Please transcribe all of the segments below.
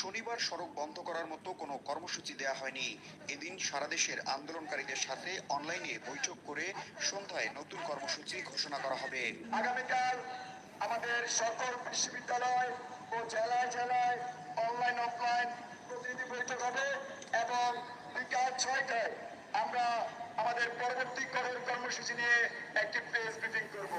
শনিবার সড়ক বন্ধ করার মতো কোনো কর্মসূচি দেয়া হয়নি। এদিন সারা দেশের আন্দোলনকারীদের সাথে অনলাইনে বৈঠক করে সন্ধ্যায় নতুন কর্মসূচি ঘোষণা করা হবে। আগামীকাল আমাদের সকল বিশ্ববিদ্যালয় ও জেলায় জেলায় অনলাইন অফলাইন প্রতিনিধি বৈঠক হবে এবং বিকাল ছয়টায় আমরা আমাদের পরবর্তী কর্মসূচি নিয়ে একটি প্রেস ব্রিফিং করব।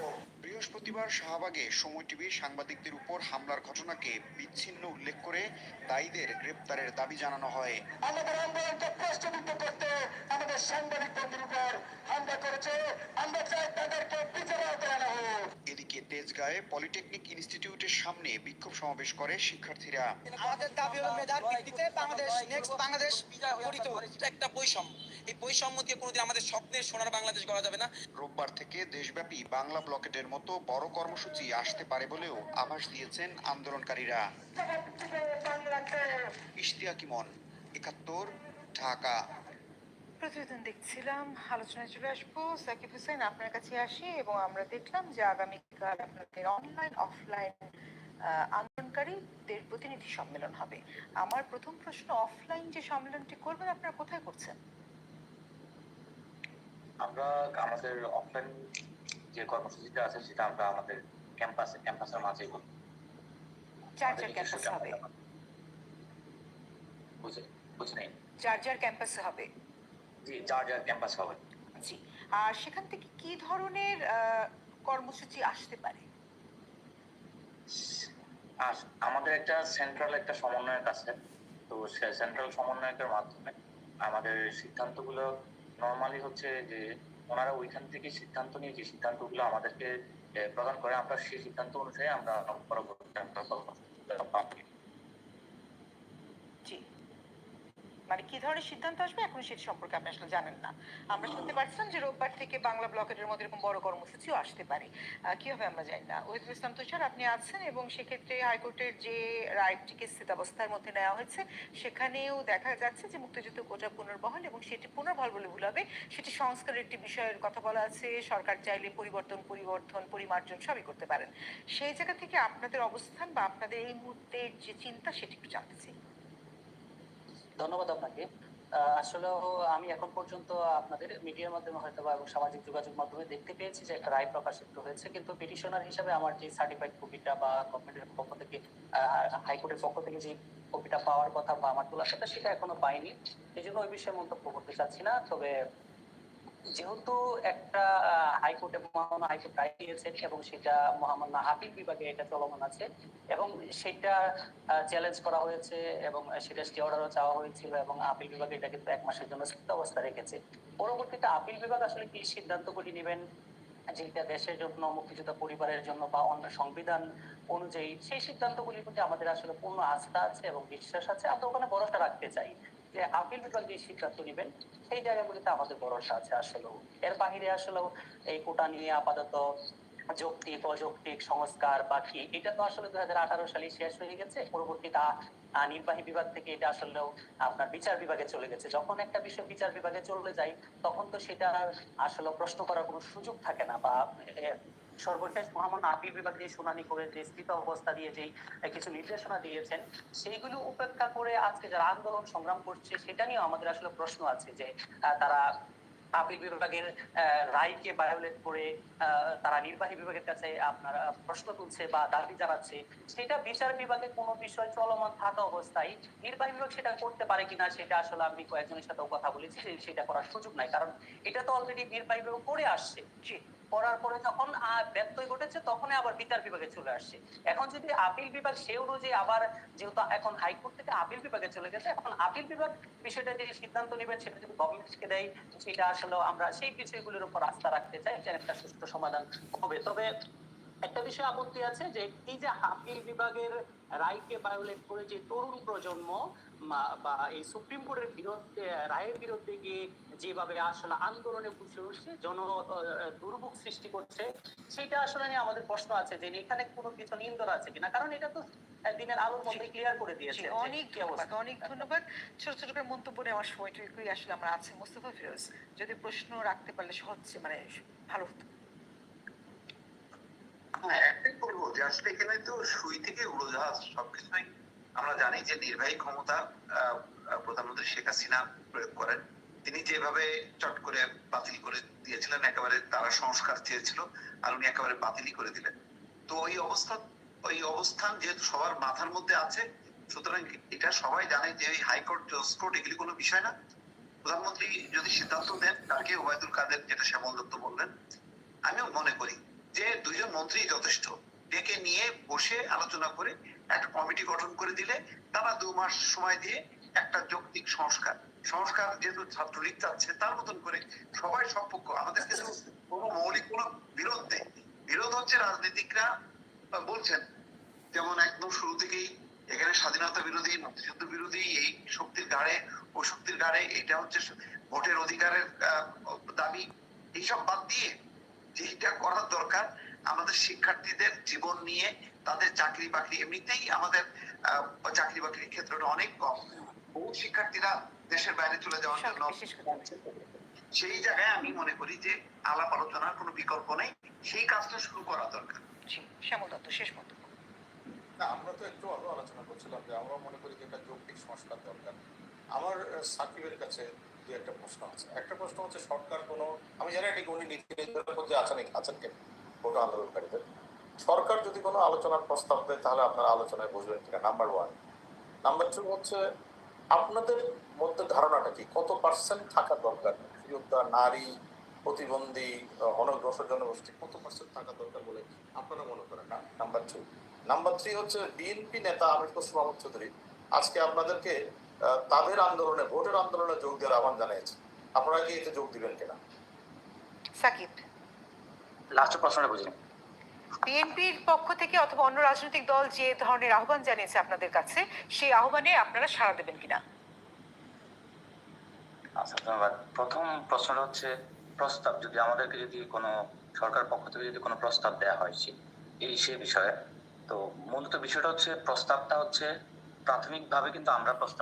বৃহস্পতিবার শাহবাগে সময় টিভি সাংবাদিকদের উপর হামলার ঘটনাকে বিচ্ছিন্ন উল্লেখ করে দায়ীদের গ্রেপ্তারের দাবি জানানো হয়। আমাদের আন্দোলনকে প্রশ্নবিদ্ধ করতে আমাদের সাংবাদিক বন্ধুর উপর হামলা করেছে। আমরা চাই তাদেরকে বিচার আওতায় আনা হোক। এদিকে তেজগাঁয়ে পলিটেকনিক ইনস্টিটিউটের সামনে বিক্ষোভ সমাবেশ করে শিক্ষার্থীরা। আমাদের দাবি হলো মেধার ভিত্তিতে বাংলাদেশ নেক্সট বাংলাদেশ গঠিত একটা বৈষম্য। এই বৈষম্য দিয়ে কোনোদিন আমাদের স্বপ্নের সোনার বাংলাদেশ গড়া যাবে না। রোববার থেকে দেশব্যাপী বাংলা ব্লকেটের মতো বড় কর্মসূচি আসতে পারে বলেও আভাস দিয়েছেন আন্দোলনকারীরা। ইশতিয়াক ইমন একাত্তর ঢাকা। প্রতিবেদন দেখছিলাম আলোচনায় চলে আসব। সাকিব হোসেন আপনার কাছে আসি এবং আমরা দেখলাম যে আগামীকাল আপনাদের অনলাইন অফলাইন আন্দোলনকারীদের প্রতিনিধি সম্মেলন হবে। আমার প্রথম প্রশ্ন অফলাইন যে সম্মেলনটি করবেন আপনারা কোথায় করছেন? আমরা আমাদের অফলাইন যে কর্মসূচিটা আছে সেটা আমরা আমাদের ক্যাম্পাসে ক্যাম্পাসের মাঝে করব চার চার ক্যাম্পাসে হবে। বুঝে বুঝে নেই? চার চার ক্যাম্পাসে হবে। জি যার যার ক্যাম্পাস হবে। জি আর সেখান থেকে কি ধরনের কর্মসূচি আসতে পারে? আর আমাদের একটা সেন্ট্রাল একটা সমন্বয়ক আছে। তো সে সেন্ট্রাল সমন্বয়কের মাধ্যমে আমাদের সিদ্ধান্তগুলো নর্মালি হচ্ছে যে ওনারা ওইখান থেকে সিদ্ধান্ত নিয়ে যে সিদ্ধান্তগুলো আমাদেরকে প্রদান করে, আমরা সেই সিদ্ধান্ত অনুযায়ী আমরা পরবর্তী আমরা মানে কি ধরনের সিদ্ধান্ত আসবে? এখন সেটি সম্পর্কে আপনি আসলে জানেন না। আমরা শুনতে পারছিলাম যে রোববার থেকে বাংলা ব্লকেটের মধ্যে এরকম বড় কর্মসূচিও আসতে পারে। আহ, কি হবে আমরা জানি না। ওহিদুল ইসলাম তুষার আপনি আছেন এবং সেক্ষেত্রে হাইকোর্টের যে রায়টিকে স্থিতাবস্থার মধ্যে নেওয়া হয়েছে সেখানেও দেখা যাচ্ছে যে মুক্তিযুদ্ধ কোটা পুনর্বহাল এবং সেটি পুনর্বহাল বলে ভুল হবে। সেটি সংস্কারের একটি বিষয়ের কথা বলা আছে। সরকার চাইলে পরিবর্তন পরিবর্তন পরিমার্জন সবই করতে পারেন। সেই জায়গা থেকে আপনাদের অবস্থান বা আপনাদের এই মুহূর্তের যে চিন্তা সেটি একটু জানতে চাই। ধন্যবাদ আপনাকে। আসলে আমি এখন পর্যন্ত আপনাদের মিডিয়ার মাধ্যমে হয়তো বা এবং সামাজিক যোগাযোগ মাধ্যমে দেখতে পেয়েছি যে একটা রায় প্রকাশিত হয়েছে। কিন্তু পিটিশনার হিসাবে আমার যে সার্টিফাইড কপিটা বা গভর্নমেন্টের পক্ষ থেকে হাইকোর্টের পক্ষ থেকে যে কপিটা পাওয়ার কথা বা আমার তোলার সাথে সেটা এখনও পাইনি। এই জন্য ওই বিষয়ে মন্তব্য করতে চাচ্ছি না। তবে যেহেতু একটা হাইকোর্টে মহামান্য হাইকোর্ট রায় দিয়েছেন এবং সেটা মহামান্য আপিল বিভাগে এটা চলমান আছে এবং সেটা চ্যালেঞ্জ করা হয়েছে এবং সেটা স্টে অর্ডারও চাওয়া হয়েছিল এবং আপিল বিভাগ এটা কিন্তু এক মাসের জন্য স্থিত অবস্থা রেখেছে। পরবর্তীতে আপিল বিভাগ আসলে কি সিদ্ধান্ত সিদ্ধান্তগুলি নেবেন? যেটা দেশের জন্য, মুক্তিযোদ্ধা পরিবারের জন্য বা অন্য সংবিধান অনুযায়ী সেই সিদ্ধান্তগুলির প্রতি আমাদের আসলে পূর্ণ আস্থা আছে এবং বিশ্বাস আছে। আমরা ওখানে ভরসা রাখতে চাই। যে আপিল বিভাগ যে সিদ্ধান্ত নেবেন সেই জায়গাগুলিতে আমাদের ভরসা আছে আসলেও। এর বাহিরে আসলেও এই কোটা নিয়ে আপাতত যৌক্তিক অযৌক্তিক সংস্কার বা কি এটা তো আসলে দুই হাজার আঠারো সালে শেষ হয়ে গেছে। পরবর্তীতে আ- আহ, নির্বাহী বিভাগ থেকে এটা আসলেও আপনার বিচার বিভাগে চলে গেছে। যখন একটা বিষয় বিচার বিভাগে চলে যায় তখন তো সেটা আসলে প্রশ্ন করার কোনো সুযোগ থাকে না বা সর্বশেষ মহামান্য আপিল বিভাগ যে শুনানি করে যে অবস্থা দিয়ে যেই কিছু নির্দেশনা দিয়েছেন, সেইগুলো উপেক্ষা করে আজকে যারা আন্দোলন সংগ্রাম করছে, সেটা নিয়েও আমাদের আসলে প্রশ্ন আছে যে তারা আপিল বিভাগের রায়কে ভায়োলেট করে তারা নির্বাহী বিভাগের কাছে আপনার প্রশ্ন তুলছে বা দাবি জানাচ্ছে, সেটা বিচার বিভাগে কোনো বিষয় চলমান থাকা অবস্থায় নির্বাহী বিভাগ সেটা করতে পারে কিনা, সেটা আসলে আমি কয়েকজনের সাথেও কথা বলেছি সেটা করার সুযোগ নাই, কারণ এটা তো অলরেডি নির্বাহী বিভাগ করে আসছে। করার পরে যখন ব্যত্যয় ঘটেছে, তখনই আবার বিচার বিভাগে চলে আসছে। এখন যদি আপিল বিভাগ সে অনুযায়ী আবার, যেহেতু এখন হাইকোর্ট থেকে আপিল বিভাগে চলে গেছে, এখন আপিল বিভাগ বিষয়টা যে সিদ্ধান্ত নেবেন সেটা যদি গভর্নমেন্টকে দেয় সেটা আসলে আমরা সেই বিষয়গুলোর উপর আস্থা রাখতে চাই একটা সুস্থ সমাধান হবে। তবে একটা বিষয় আপত্তি আছে যে এই যে আপিল বিভাগের রায়কে ভায়োলেট করে যে তরুণ প্রজন্ম বা এই সুপ্রিম কোর্টের বিরুদ্ধে রায়ের বিরুদ্ধে গিয়ে যেভাবে আসলে আন্দোলনে বসে উঠছে জন দুর্ভোগ সৃষ্টি করছে সেটা আসলে নিয়ে আমাদের প্রশ্ন আছে যে এখানে কোনো কিছু নিন্দন আছে কিনা? কারণ এটা তো দিনের আলোর মধ্যে ক্লিয়ার করে দিয়েছে অনেক অনেক ধন্যবাদ। ছোট ছোট করে মন্তব্য নেওয়ার সময়টুকুই আসলে আমরা আছি। মোস্তফা ফিরোজ যদি প্রশ্ন রাখতে পারলে সহজ মানে ভালো হতো। যে এখানে তো সুই থেকে উড়োজাহাজ সবকিছুই আমরা জানি যে নির্বাহী ক্ষমতা প্রধানমন্ত্রী শেখ হাসিনা প্রয়োগ করেন। তিনি যেভাবে চট করে বাতিল করে দিয়েছিলেন, একেবারে তারা সংস্কার চেয়েছিল আর উনি একেবারে বাতিলই করে দিলেন। তো ওই অবস্থা, ওই অবস্থান যেহেতু সবার মাথার মধ্যে আছে, সুতরাং এটা সবাই জানে যে এই হাইকোর্ট কোর্ট এগুলি কোনো বিষয় না। প্রধানমন্ত্রী যদি সিদ্ধান্ত দেন, তাকে ওবায়দুল কাদের যেটা শ্যামল দত্ত বললেন, আমিও মনে করি যে দুইজন মন্ত্রী যথেষ্ট। ডেকে নিয়ে বসে আলোচনা করে একটা কমিটি গঠন করে দিলে তারা দু মাস সময় দিয়ে একটা যৌক্তিক সংস্কার। সংস্কার যেহেতু ছাত্রলীগ চাচ্ছে, তার মতন করে সবাই সব পক্ষ আমাদের কিন্তু কোনো মৌলিক কোনো বিরোধ নেই। বিরোধ হচ্ছে রাজনীতিকরা বলছেন, যেমন একদম শুরু থেকেই এখানে স্বাধীনতা বিরোধী, মুক্তিযুদ্ধ বিরোধী, এই শক্তির গাড়ে ও শক্তির গাড়ে, এটা হচ্ছে ভোটের অধিকারের দাবি। এইসব বাদ দিয়ে যেটা করার দরকার আমাদের শিক্ষার্থীদের জীবন নিয়ে তাদের চাকরি বাকরি এমনিতেই আমাদের চাকরি বাকরির ক্ষেত্রটা অনেক কম। বহু শিক্ষার্থীরা দেশের বাইরে চলে যাওয়ার জন্য। সেই জায়গায় আমি মনে করি যে আলাপ আলোচনার কোনো বিকল্প নেই। সেই কাজটা শুরু করা দরকার। জি শ্যামল দত্ত শেষ মন্তব্য আমরা তো একটু আরও আলোচনা করছিলাম যে আমরা মনে করি যে একটা যৌক্তিক সংস্কার দরকার। আমার সাকিবের কাছে দু একটা প্রশ্ন আছে। একটা প্রশ্ন হচ্ছে সরকার কোনো আমি জানি ঠিক উনি নীতি নির্ধারণের মধ্যে আছেন আছেন কেন। ভোট আন্দোলনকারীদের। সরকার যদি কোনো আলোচনার প্রস্তাব দেয়, তাহলে আপনারা আলোচনায় বসবেন কিনা নাম্বার ওয়ান নাম্বার টু হচ্ছে, আপনাদের মধ্যে ধারণাটা কি? কত পার্সেন্ট থাকা দরকার? যোদ্ধা নারী প্রতিবন্ধী অনগ্রসর জনগোষ্ঠী, কত পার্সেন্ট থাকা দরকার বলে আপনারা মনে করেন? না নাম্বার টু নাম্বার থ্রি হচ্ছে বিএনপি নেতা আমির খসরু চৌধুরী আজকে আপনাদেরকে তাদের আন্দোলনে, ভোটের আন্দোলনে যোগ দেওয়ার আহ্বান জানিয়েছে আপনারা কি এতে যোগ দিবেন কিনা? সাকিব। লাস্ট প্রশ্নটা বুঝিনি বিএনপির পক্ষ থেকে অথবা অন্য রাজনৈতিক দল যে ধরনের আহ্বান জানিয়েছে আপনাদের কাছে সেই আহ্বানে আপনারা সাড়া দেবেন কিনা? আচ্ছা ধন্যবাদ। প্রথম প্রশ্নটা হচ্ছে প্রস্তাব যদি আমাদেরকে যদি কোনো সরকার পক্ষ থেকে যদি কোনো প্রস্তাব দেওয়া হয় এই সে বিষয়ে তো মূলত বিষয়টা হচ্ছে প্রস্তাবটা হচ্ছে প্রাথমিকভাবে কিন্তু আমরা প্রস্তাব